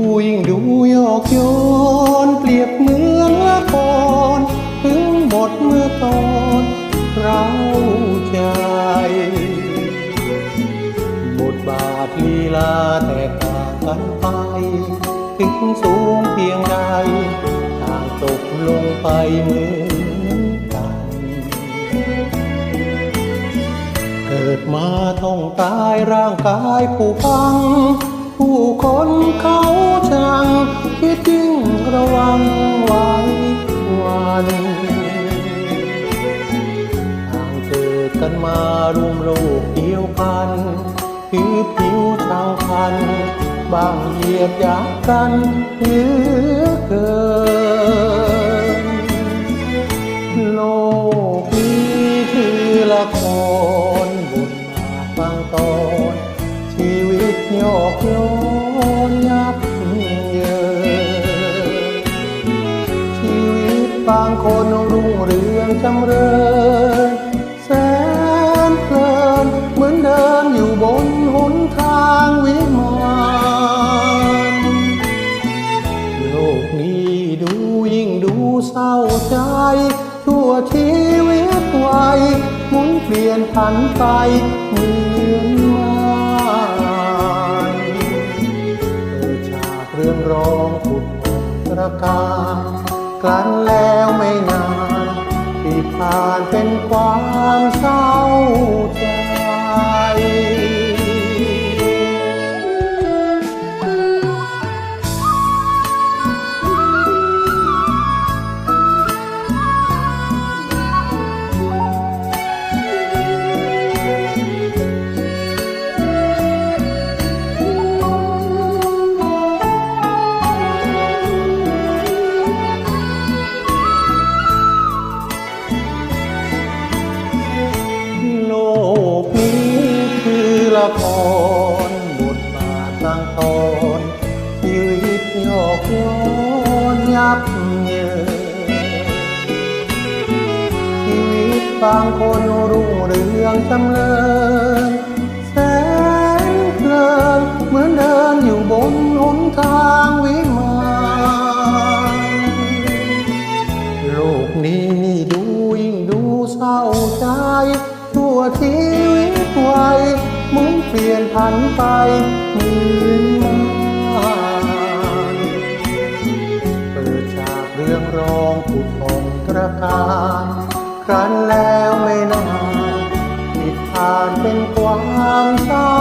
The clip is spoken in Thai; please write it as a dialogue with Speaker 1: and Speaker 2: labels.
Speaker 1: โลกนี้ดูยิ่งดูยอกโยน เปรียบเหมือนละครถึงบทเมื่อตอนเราใจ บทบาทลีลาแตกต่างกันไป ถึงสูงเพียงใดต่างตกลงไปเหมือนกัน เกิดมาท่องตายร่างกายผู้พัง ผู้คนเขาช่างคิดยิ่งระวังไว้วันต่างเกิดกันมารวมโลกเดียวกันคือผิวชางพันบางเหยียดหยามกันเหลือเกินโลกนี้คือละครบทบาทบางตอน โยกโยนยับเยินชีวิตบางคนรุ่งเรืองจำเริญแสนเพลินเหมือนเดินอยู่บนหนทางวิมานโลกนี้ดูยิ่งดูเศร้าใจ ทั่วชีวิตวัยหมุนเปลี่ยนผันไปเหมือนไม้ กลั้นแล้วไม่นานที่ผ่านเป็นความเศร้าใจ คือละครบทบาทต่างตอนชีวิตโยกโยนยับเยินชีวิตบางคนรุ่งเรืองจำเริญ ผันไปเหมือนมานเปิดฉากเรื่องร้องผุดผ่องตระการครั้นแล้วไม่นานปิดผ่านเป็นความเศร้า